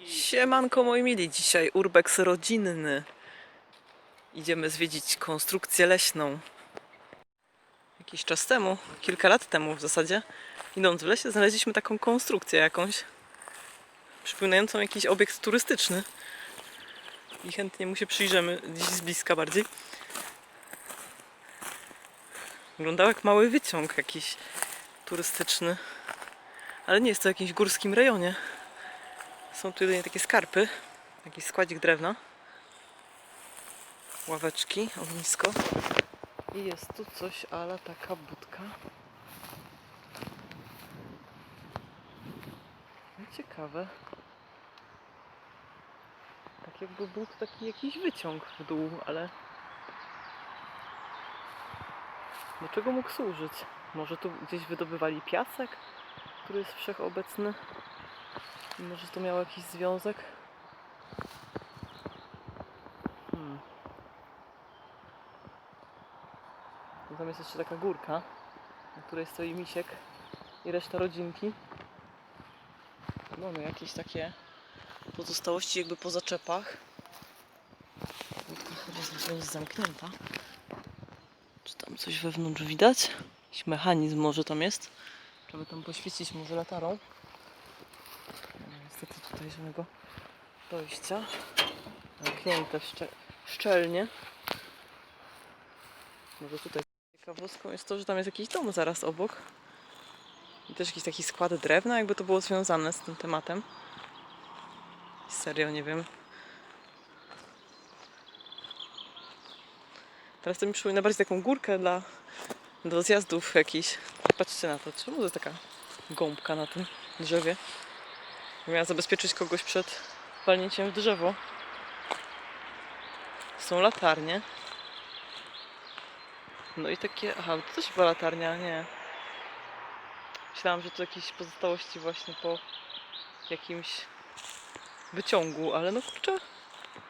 Siemanko moi mili, dzisiaj urbex rodzinny. Idziemy zwiedzić konstrukcję leśną. Jakiś czas temu, kilka lat temu w zasadzie, idąc w lesie, znaleźliśmy taką konstrukcję jakąś, przypominającą jakiś obiekt turystyczny. I chętnie mu się przyjrzymy dziś z bliska bardziej. Wyglądał jak mały wyciąg jakiś turystyczny. Ale nie jest to w jakimś górskim rejonie. Są tu jedynie takie skarpy, jakiś składzik drewna, ławeczki, ognisko i jest tu coś ala taka budka. No ciekawe. Tak jakby był tu taki jakiś wyciąg w dół, ale do czego mógł służyć? Może tu gdzieś wydobywali piasek, który jest wszechobecny? Może to miało jakiś związek? Hmm. Tam jest jeszcze taka górka, na której stoi misiek i reszta rodzinki. Mamy jakieś takie pozostałości jakby po zaczepach. Budka chyba jest zamknięta. Czy tam coś wewnątrz widać? Jakiś mechanizm może tam jest. Trzeba tam poświecić może latarą. Niestety tutaj żadnego dojścia. Zamknięte szcze szczelnie. Może tutaj. Ciekawostką jest to, że tam jest jakiś dom zaraz obok. I też jakiś taki skład drewna, jakby to było związane z tym tematem. Serio, nie wiem. Teraz to mi przypomina bardziej taką górkę dla do zjazdów jakichś. Patrzcie na to, czemu to jest taka gąbka na tym drzewie? Miała zabezpieczyć kogoś przed walnięciem w drzewo. Są latarnie. No i takie. Aha, to też chyba latarnia, nie. Myślałam, że to jakieś pozostałości właśnie po jakimś wyciągu, ale no kurczę,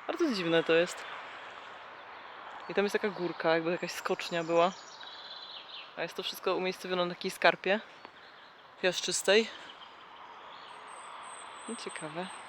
bardzo dziwne to jest. I tam jest taka górka, jakby jakaś skocznia była. A jest to wszystko umiejscowione na takiej skarpie piaszczystej. No ciekawe.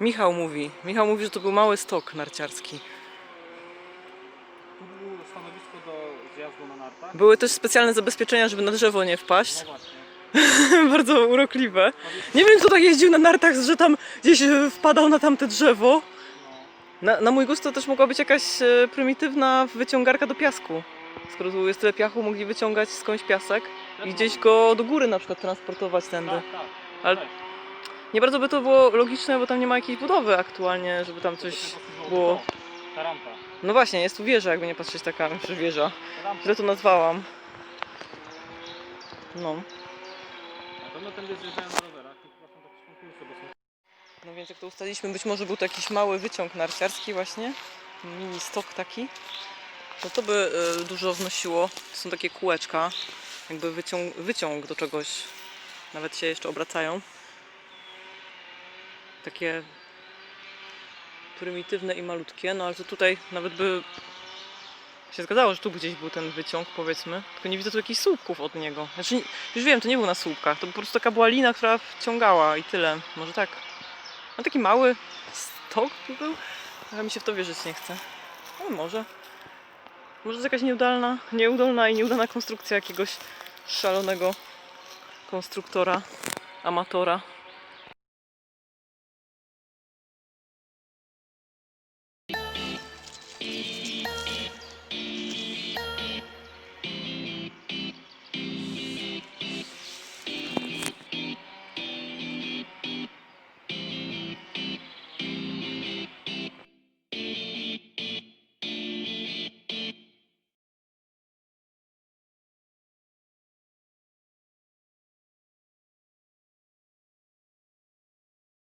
Michał mówi. Michał mówi, że to był mały stok narciarski. Tu było stanowisko do zjazdu na nartach. Były też specjalne zabezpieczenia, żeby na drzewo nie wpaść. No właśnie. Bardzo urokliwe. Nie wiem, kto tak jeździł na nartach, że tam gdzieś e, wpadał na tamte drzewo. Na, na mój gust to też mogła być jakaś e, prymitywna wyciągarka do piasku. Skoro tu jest tyle piachu, mogli wyciągać skądś piasek i gdzieś go do góry na przykład transportować tędy. Tak, tak. Ale Tak. Nie bardzo by to było logiczne, bo tam nie ma jakiejś budowy aktualnie, żeby tam coś było. to, Ta rampa. No właśnie, jest tu wieża, jakby nie patrzeć taka, że wieża. Źle to nazwałam. No. Na pewno tędy na rowerach. Takie konkursy, bo są No więc jak to ustaliliśmy, być może był to jakiś mały wyciąg narciarski właśnie, mini stok taki. No to by y, dużo wnosiło. To są takie kółeczka, jakby wyciąg, wyciąg do czegoś. Nawet się jeszcze obracają. Takie prymitywne i malutkie, no ale to tutaj nawet by się zgadzało, że tu gdzieś był ten wyciąg, powiedzmy. Tylko nie widzę tu jakichś słupków od niego. Znaczy, już wiem, to nie był na słupkach. To po prostu taka była lina, która wciągała i tyle. Może tak. No taki mały stok tu był, ale mi się w to wierzyć nie chce. No może. Może to jest jakaś nieudolna, nieudolna i nieudana konstrukcja jakiegoś szalonego konstruktora, amatora.